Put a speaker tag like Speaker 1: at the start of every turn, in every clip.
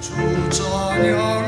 Speaker 1: 주, 주 저녁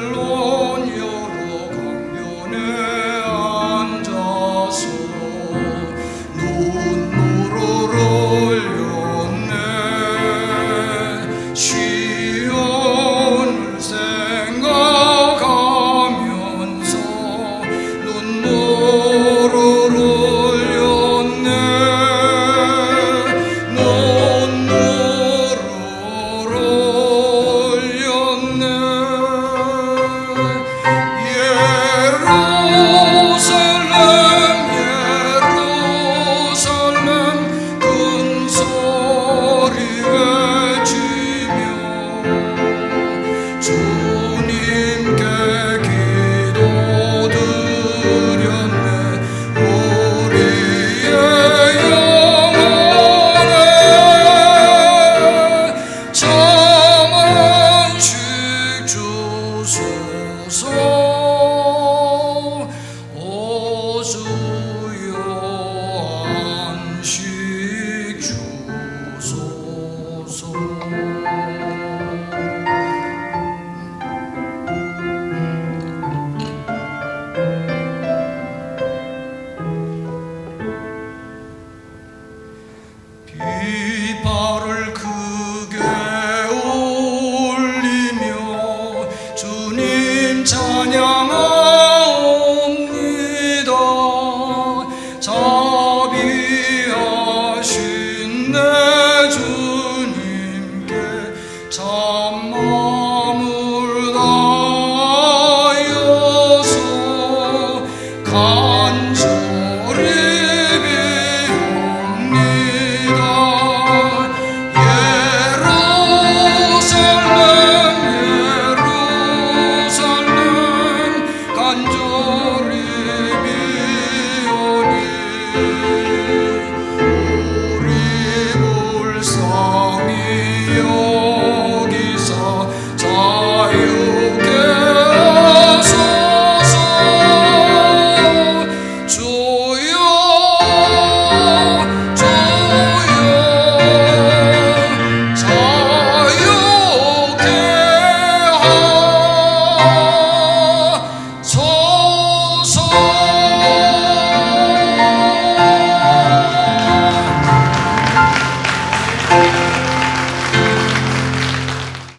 Speaker 1: Lord. 찬양하옵니다. 자비하신 내 door